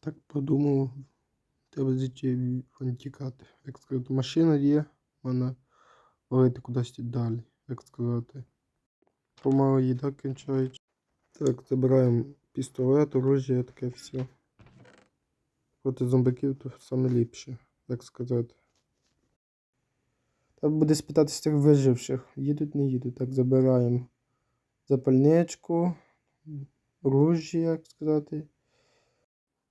Так подумав, треба звідти тікати. Як сказати, машина є, вона валити кудись далі, як сказати. Помало їда кінчається. Так, забираємо пістолет, оружие, таке все. Проти зомбаків то саме ліпше, як сказати. Треба буде спитати з тих виживших. Їдуть, не їдуть. Так, забираємо запальничку, оружие, як сказати.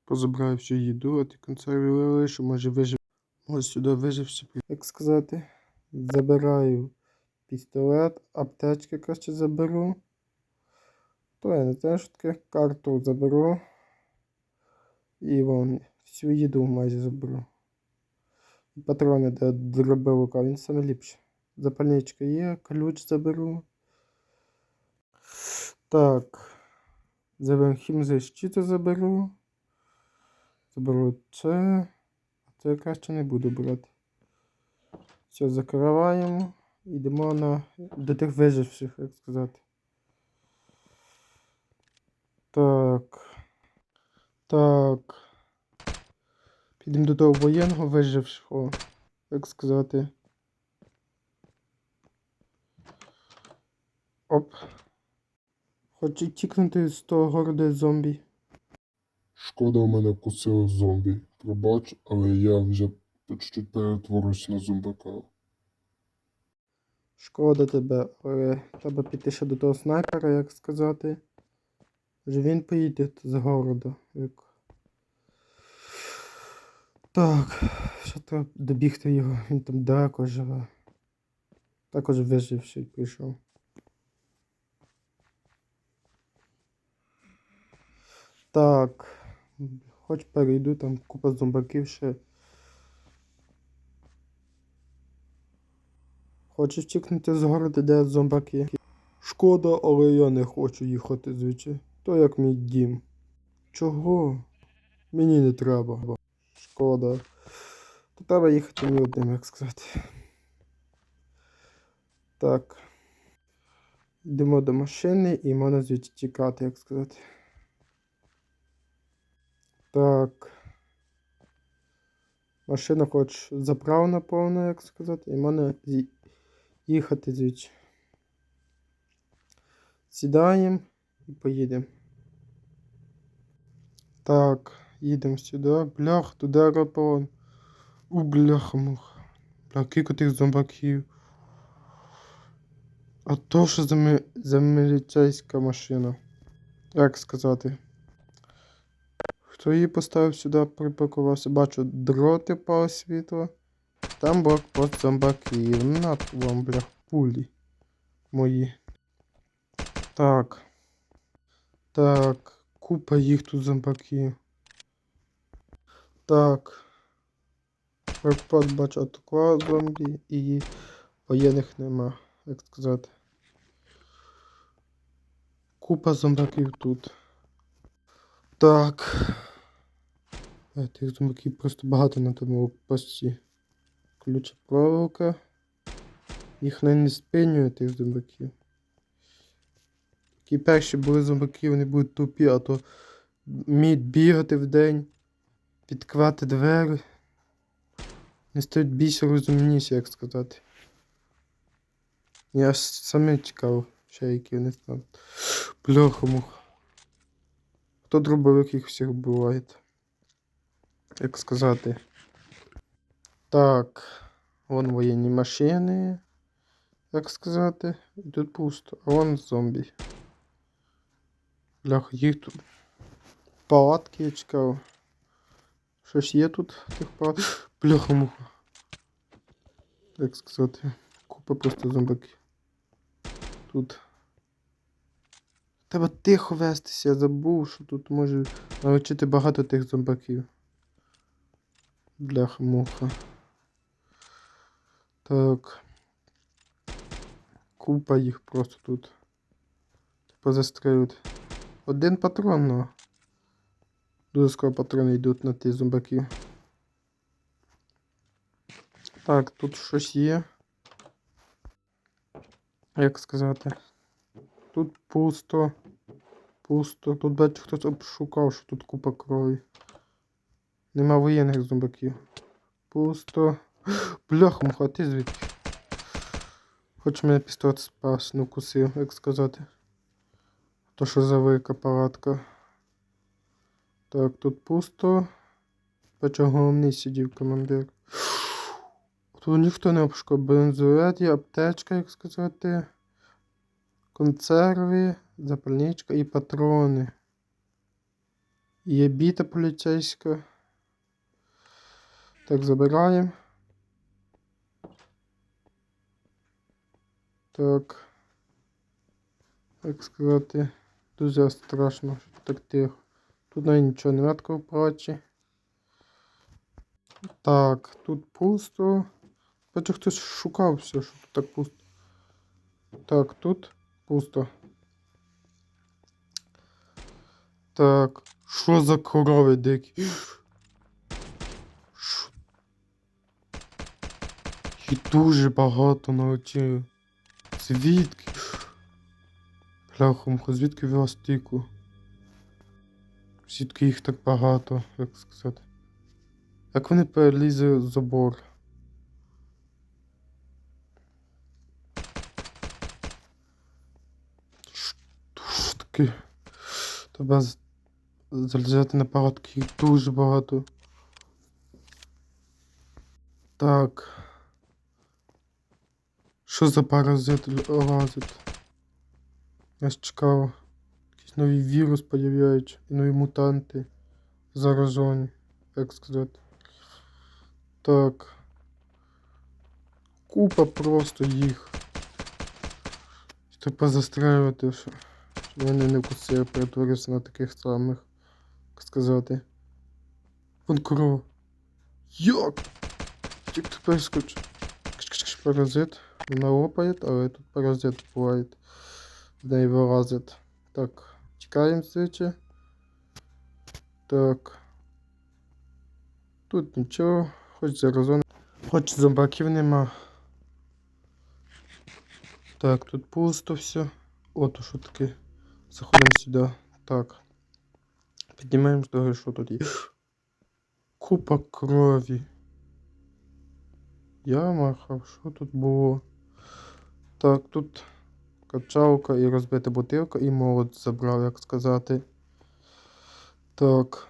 Позабираю всю їду, а ті консерви лише, може вижив. Ось сюди виживши, як сказати. Забираю пістолет, аптечки краще заберу. То я не знаю, що таке карту заберу. І вон всю їду майже заберу. І патрони для дробовика, він саме ліпше. Запальничка є, ключ заберу. Так. Заберу хімзащиту заберу. Заберу це. А це краще не буду брати. Все, закриваємо. Йдемо на до тих виживших, як сказати. Так. Так. Підемо до того воєнного вижившого, як сказати. Оп. Хочу тікнути з того городу зомбі. Шкода, в мене вкусило зомбі. Пробач, але я вже по чуть-чуть на зомбака. Шкода тебе, але треба піти ще до того снайпера, як сказати. Вже він поїде з городу. Як... Так, ще треба добігти його, він там далеко живе. Також виживший прийшов. Так. Хоч перейду, там купа зомбаків ще. Хочеш втікнути з городу, де зомбаки? Шкода, але я не хочу їхати звідси. То як мій дім. Чого? Мені не треба. Шкода. То треба їхати мені одним, як сказати. Так. Йдемо до машини і можна звідти тікати, як сказати. Так. Машина хоч заправна повна, як сказати, і зі- їхати звідси. Сідаємо і поїдемо. Так, їдемо сюди. Блях, туди аеропорт. У бляха мух. Бля, кілька тих зомбаків. А то що за, ми... за міліцейська машина? Як сказати? Хто її поставив сюди, припаркувався? Бачу, дроти по світло. Там блокпост зомбаків. На вам, блях, пулі мої. Так. Так. Купа їх тут зомбаків. Так. Блокпост бачу атакував зомбі і воєнних нема, як сказати. Купа зомбаків тут. Так. Тих зомбаків просто багато на тому пості. Ключ проволока. Їх не спинює тих зомбаків. Ті перші були зомбаки, вони будуть тупі, а то вміють бігати вдень, відкривати двері. Не стають більш розумніші, як сказати. Я саме цікаво, ще які вони там. Бляха-муха. Хто дробовик їх всіх буває? Як сказати? Так. Вон воєнні машини. Як сказати? І тут пусто. А вон зомбі. Бляха, їх тут. Палатки я чекав. Щось є тут тих палатках? Бляха муха. Як сказати? Купа просто зомбаків. Тут. Треба тихо вестися, я забув, що тут може навчити багато тих зомбаків. Бляха муха. Так. Купа їх просто тут. Типа застрелюють. Один патрон, ну. Дуже скоро патрони йдуть на ті зомбаки. Так, тут щось є. Як сказати? Тут пусто. Пусто. Тут бачу хтось обшукав, що тут купа крові. Нема воєнних зомбаків. Пусто. Бляха, муха, ти звідки? Хоч мене пістолет спас, ну кусив, як сказати. То що за велика палатка. Так, тут пусто. Бачу, головний сидів командир. Тут ніхто не обшукав. Бензолет є, аптечка, як сказати. Консерви, запальничка і патрони. Є біта поліцейська. Так, забираємо. Так. Як сказати, дуже страшно, що так тихо. Тут навіть нічого не такого прочі. Так, тут пусто. Бачу, хтось шукав все, що тут так пусто. Так, тут пусто. Так, що за корови дикі? Їх дуже багато налетіло. Звідки? Пляхом, звідки взяла стільки? Звідки їх так багато, як сказати? Як вони перелізли забор? Таке? Треба залізати на парадки, їх дуже багато. Так. Що за паразит лазить? Я ж чекав. Якийсь новий вірус появляється і нові мутанти заражені, як сказати. Так. Купа просто їх. Треба застрелювати, що вони не вкусили, перетворився на таких самих, як сказати. Вон корова. Як? Як ти перескочив? Паразит. Вона лопає, але тут паразит буває. З неї вилазить. Так, чекаємо звідси. Так. Тут нічого, хоч заразон. Хоч зомбаків нема. Так, тут пусто все. От що таке. Заходимо сюди. Так. Піднімаємось до що тут є. Купа крові. Я махав, тут було? Так, тут качалка і розбита бутилка, і молот забрав, як сказати. Так.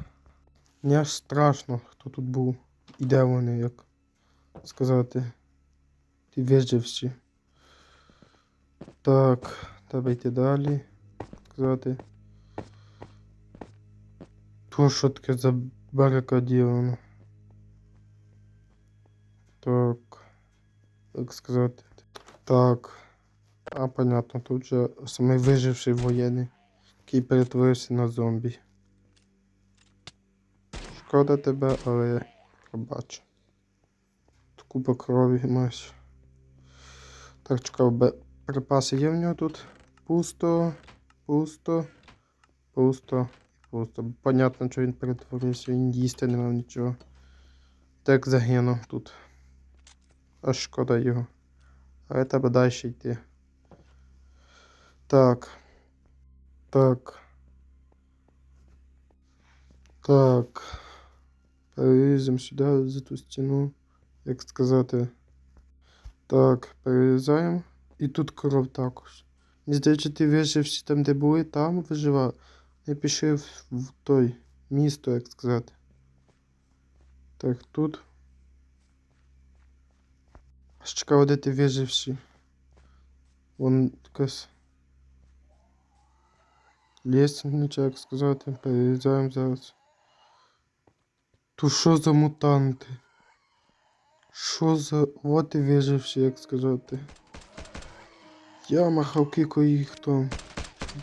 Мені аж страшно, хто тут був. І де вони, як сказати. Ті виживші. Так, треба йти далі. Сказати. То що таке за барикадіровано? Так. Як сказати. Так. А, понятно, тут же самий виживший воєнний, який перетворився на зомбі. Шкода тебе, але я купа крові маєш. Так, чекав, бе... припаси є в нього тут. Пусто, пусто, пусто, пусто. Понятно, що він перетворився, він їсти не мав нічого. Так загинув тут. Аж шкода його. Але треба далі йти. Так. Так. Так. Переліземо сюди за ту стіну. Як сказати. Так, перелізаємо. І тут коров також. Не здається, ти вижив всі там, де були, там виживав. Не пішли в, в той місто, як сказати. Так, тут. Аж цікаво, де ти вижив всі. Вон якась. Лестниця, як сказати, переїжджаємо зараз. То що за мутанти? Що за. От і виживші, як сказати. Я махав кіко їх там.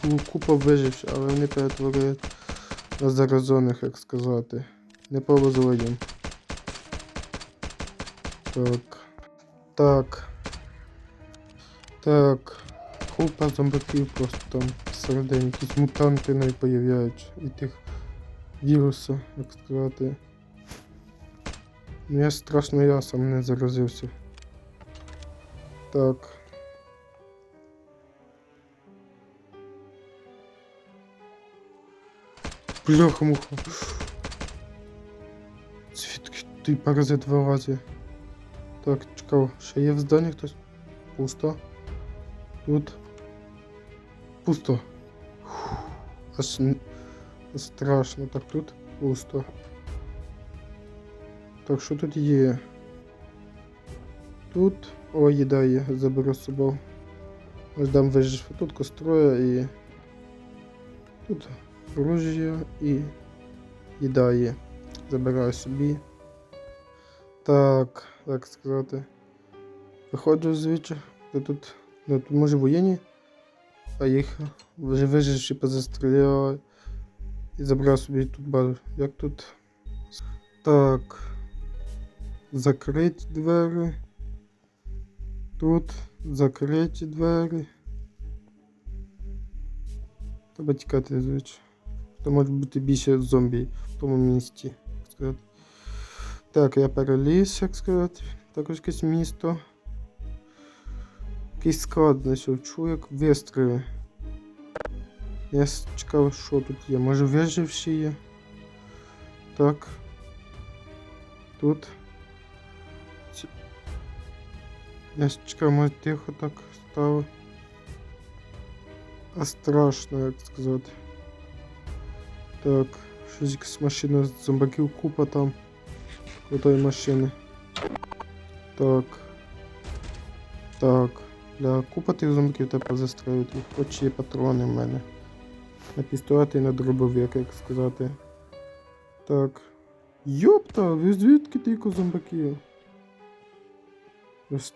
Було купа виживших, але вони перетворили на заразоних, як сказати. Не повезло. Так. Так. Так. Купа зомбаків просто там всередині. Якісь мутанти навіть появляються. І тих вірусів, як сказати. Мені страшно я сам не заразився. Так. Бляха-муха. Звідки той паразит вилазить? Так, чекав, ще є в зданні хтось? Пусто. Тут. Пусто. Фух, Аж страшно. Так, тут пусто. Так, що тут є? Тут. О, їда є, заберу з собою. Ось дам вижив. Тут костроя і. Тут оружие і їда є. Забираю собі. Так, як сказати. Виходжу звідси. Тут. Ну, тут може воєнні. А їх вже виживши позастріляли. І забрав собі тут базу. Як тут? Так. Закриті двері. Тут закриті двері. Треба тікати звідси. То може бути більше зомбі в тому місті. сказати. Так, я переліз, як сказати. Також якесь місто. Якийсь склад знайшов. Чую, як вистріли. Я с- чекав, що тут є. Може виживші є. Так. Тут. Ці- Я с- чекав, може тихо так стало. А страшно, як сказати. Так, щось якась машина з зомбаків купа там. Крутої машини. Так. Так. Для купа тих зомбаків треба застрелити. Хоч є патрони в мене. На пістолет і на дробовик, як сказати. Так. Йопта, ви звідки тільки зомбаків? Ось,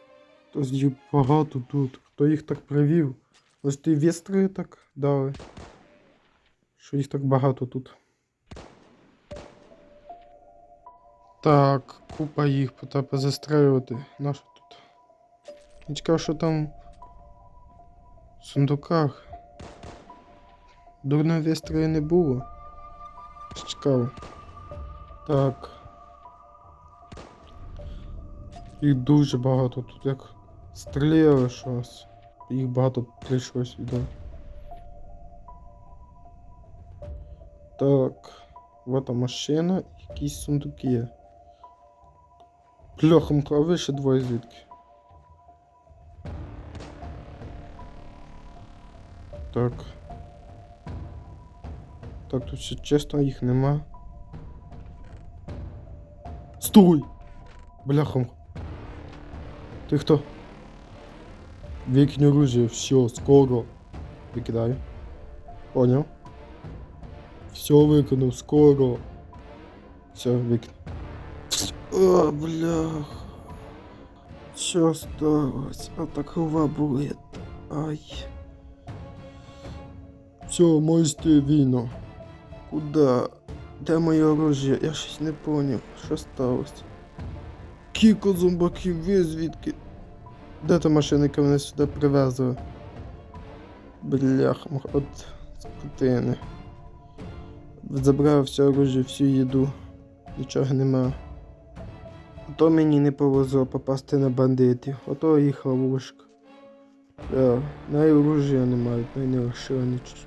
їх багато тут. Хто їх так привів? Ось ті вістрої так дали. Що їх так багато тут. Так, купа їх треба застрелювати. Нащо Я чекав, що там в сундуках. Дурної вістрої не було. Чекав. Так. Їх дуже багато тут як стріляли щось. Їх багато прийшлось іде. Так. Вот машина, якісь сундуки. Пляхом, а ви ще двоє звідки? Так. Так, тут ще чесно їх нема. Стой! Бляхом. Ти хто? Викинь оружие, все, скоро. Викидаю. Понял? Все викинув, скоро. Все, викинув. О, блях. Що сталося? А так голова болить. Ай. Все, можете війну. Куда? Де моє оружие? Я щось не поняв. Що сталося? Кіко зомбаків, ви звідки? Де та машина, яка мене сюди привезла? Бляха, от скотини. Забрав все оружие, всю їду. Нічого нема. Ото мені не повезло попасти на бандитів. Ото їх ловушка. Бля, навіть оружия не мають, навіть не лишили нічого.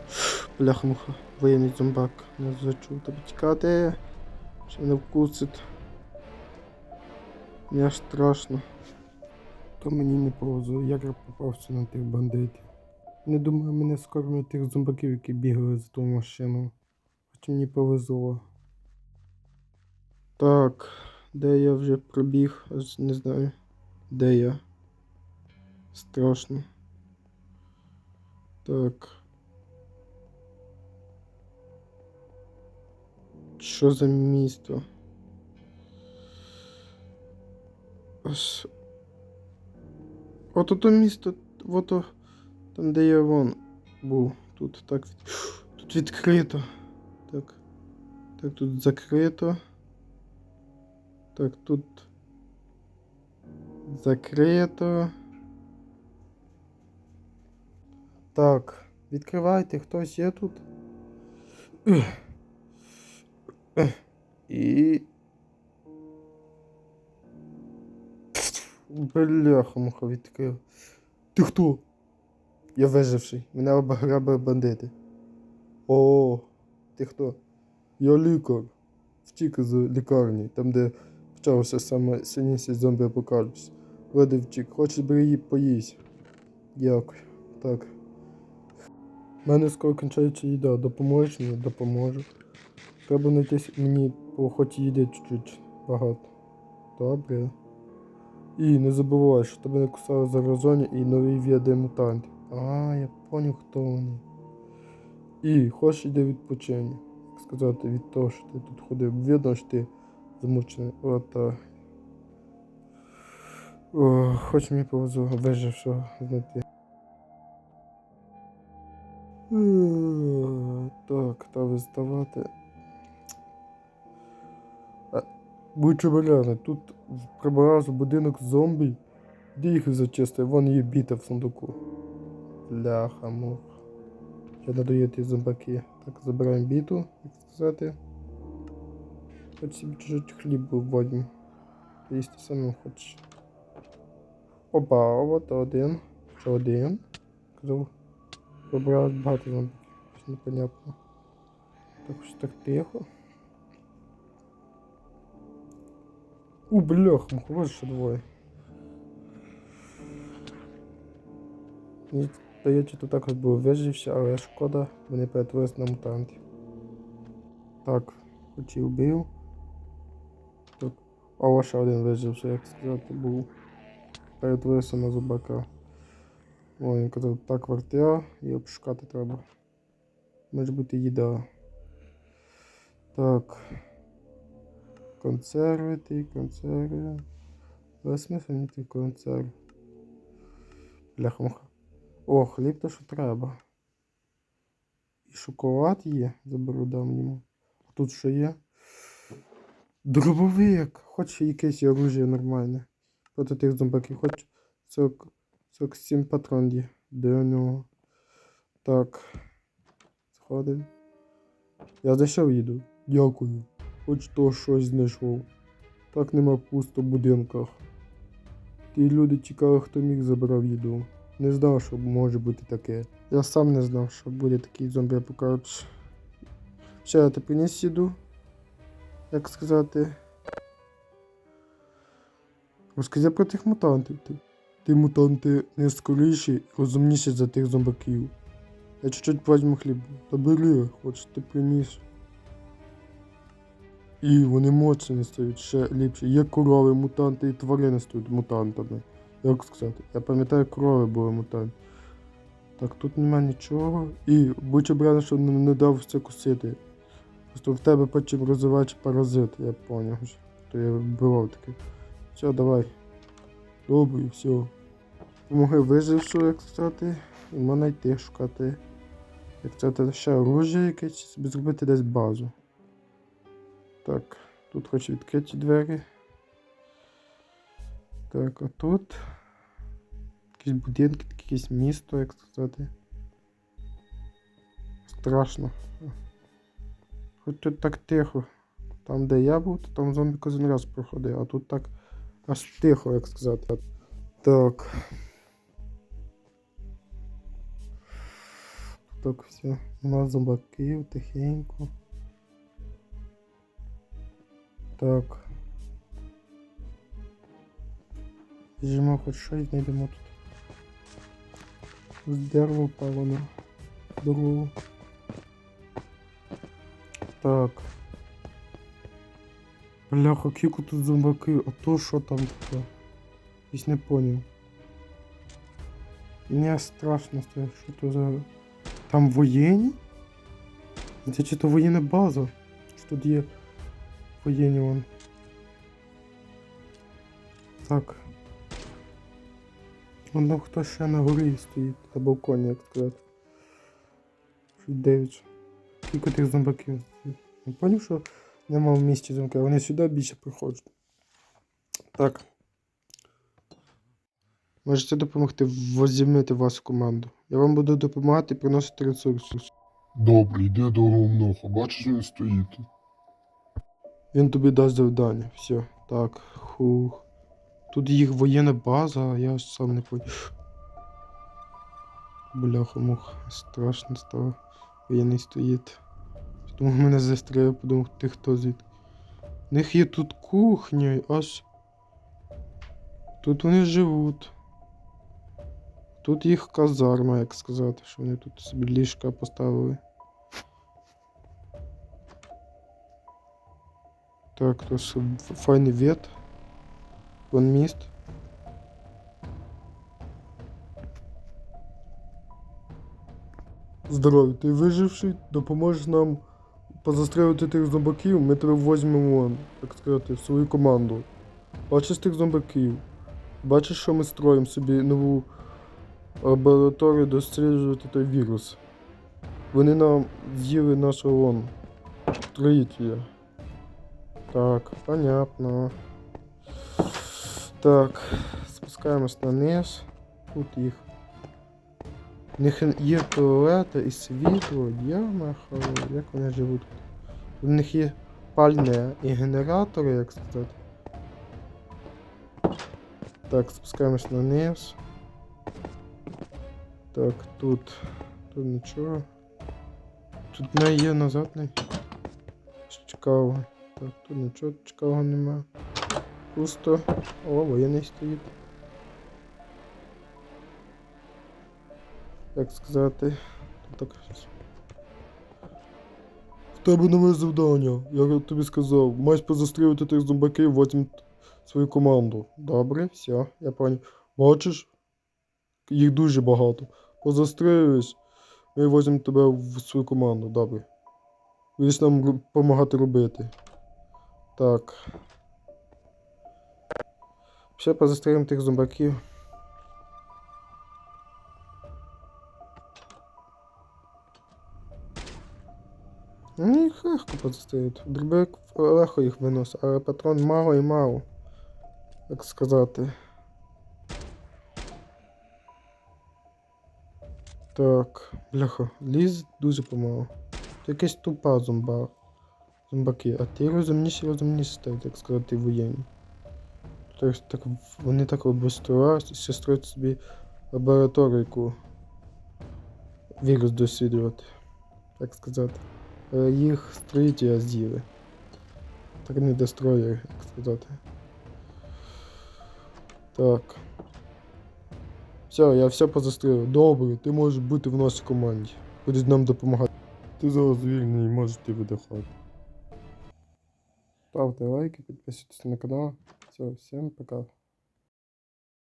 Бляха муха, воєнний зомбак. Не зачув тебе тікати. Ще не вкусить. Мені аж страшно. То мені не повезло, як я попався на тих бандитів. Не думаю, мене скормлять тих зомбаків, які бігали за ту машину. Хоч мені повезло. Так, де я вже пробіг, аж не знаю. Де я? Страшно. Так. Що за місто? Аж... Ото то місто, ото там, де я вон був. Тут так. Тут відкрито. Так. Так, тут закрито. Так, тут. Закрито. Так, відкривайте, хтось є тут. І. Бляха, муха відкрив. Ти хто? Я виживший. Мене обграбили бандити. О, ти хто? Я лікар. втік з лікарні, там, де почався саме сильніший зомбі апокаліпсис. Вроде втік. Хочеш бери її поїсть. Дякую. Так. У мене скоро кінчається їда. Допоможеш мені? Допоможу. Треба знайти мені по охоті їди чуть-чуть багато. Добре. І не забувай, що тебе не кусали заразоні і нові види мутантів. А, я поняв, хто вони. І хочеш іди відпочинь. Як сказати, від того, що ти тут ходив. Видно, що ти замучений. Ота. Хоч мені повезло вижившого знайти. Так, та виставати. Будь чебеляни, тут прибиразу будинок зомбі. Де їх зачистив? Вон є біта в сундуку. Бляха, мух. Ще надоїть ті зомбаки. Так, забираємо біту, як сказати. Хоч собі чуть хліб вводимо. Їсти самим хочеш. Опа, от один. Що один? Казав. Вибрав багато зомбаків. Щось непонятно. Так що так тихо. У, блях, вот що двоє. Мені здається, тут також був виживши, але шкода, вони перетворились на мутантів. Так, хоч і вбив. Так. О, ще один виживший, як сказати, був. Перетворився на зубака. О, він казав, так вартя і обшукати треба. Може бути їда. Так. Консерви, ті консерви. Але смисл мені ті консерви. Бляха-муха. О, хліб то що треба. І шоколад є, заберу дам йому. А тут що є? Дробовик! Хоч якесь оружие нормальне. Проти тих зомбаків, хоч 40, 47 патрон є до нього. Так. Сходив. Я зайшов їду. Дякую. Хоч то щось знайшов. Так нема пусто в будинках. Ті люди чекали, хто міг забрав їду. Не знав, що може бути таке. Я сам не знав, що буде такий зомбі апокаліпс. Ще ти приніс їду? Як сказати? Розкажи про тих мутантів. Ти, ти мутанти не скоріші і розумніші за тих зомбаків. Я чуть-чуть возьму хліб. Та бери, хоч ти приніс. І вони моцні стають ще ліпші. Є корови, мутанти і тварини стають мутантами. Як сказати? Я пам'ятаю, корови були мутанти. Так, тут нема нічого. І будь обрано, що не, дав це кусити. Просто в тебе потім розвиваючи паразит, я поняв. То я вбивав таке. Все, давай. Добре, все. Помоги виживши, як сказати. І мене йти шукати. Як сказати, ще оружие якесь, собі зробити десь базу. Так, тут хоч відкриті двері. Так, а тут якісь будинки, якесь місто, як сказати. Страшно. Хоч тут так тихо. Там, де я був, то там зомбі кожен раз проходив, а тут так аж тихо, як сказати. Так. Так, все. У нас зомбаків тихенько. Так. Біжимо хоч щось знайдемо тут. З дерева впало на дорогу. Так. Бляха, кіку тут зомбаки, а то що там таке? Якось не поняв. Мені страшно стає, що то за. Там воєнні? Це чи то воєнна база? Що тут є воєнні вон. Так. Воно хто ще на горі стоїть, на балконі, як сказати. Дев'ять. Кілька тих зомбаків. Я поняв, що нема в місті замка, вони сюди більше приходять. Так. Можете допомогти возімити вас в команду. Я вам буду допомагати приносити ресурси. Добре, йди до головного. Бачиш, він стоїть. Він тобі дасть завдання. Все. Так, хух. Тут їх воєнна база, а я сам не поняв. Бляха мух, страшно стало. Воєнний стоїть. Тому мене застрелив, подумав, ти хто звідки. У них є тут кухня, аж. Тут вони живуть. Тут їх казарма, як сказати, що вони тут собі ліжка поставили. Так, то ж файний вид. Вон міст. Здоровий, ти виживший, допоможеш нам позастрелити тих зомбаків, ми тебе візьмемо, вон, так сказати, в свою команду. Бачиш тих зомбаків? Бачиш, що ми строїмо собі нову лабораторію досліджувати той вірус. Вони нам з'їли нашого вон строїтеля. Так, понятно. Так, спускаємось на низ. Тут їх. У них є туалети і світло, ямахо, як вони живуть. У них є пальне і генератори, як сказати. Так, спускаємось на низ. Так, тут. Тут нічого. Тут не є назад не. Цікаво. Так, тут нічого цікавого нема. Пусто. О, воєнний стоїть. Як сказати. Так. В тебе нове завдання. Я тобі сказав. Маєш позастрілити тих зомбаків, потім свою команду. Добре, все, я понял. Бачиш? Їх дуже багато. Позастрілюєш, ми возьмемо тебе в свою команду, добре. Будеш нам допомагати робити. Так. Ще позастрілимо тих зомбаків. Позастрілити. Дробик легко їх виносить, але патрон мало і мало. Як сказати. Так, бляха, ліз дуже помало. Це якась тупа зомба. Зомбаки, а ті розумніші розумніші стають, як сказати, воєнні. Тобто так, вони так обустроювалися, ще строять собі лабораторію, яку вірус досліджувати. Так сказати. Е, Їх строїтеля з'їли. Так не достроїли, як сказати. Так. Все, я все позастрілив. Добре, ти можеш бути в нашій команді. Будеш нам допомагати. Ти зараз вільний можеш ти видихати. Ставте лайки, підписуйтесь на канал. Все, всім пока.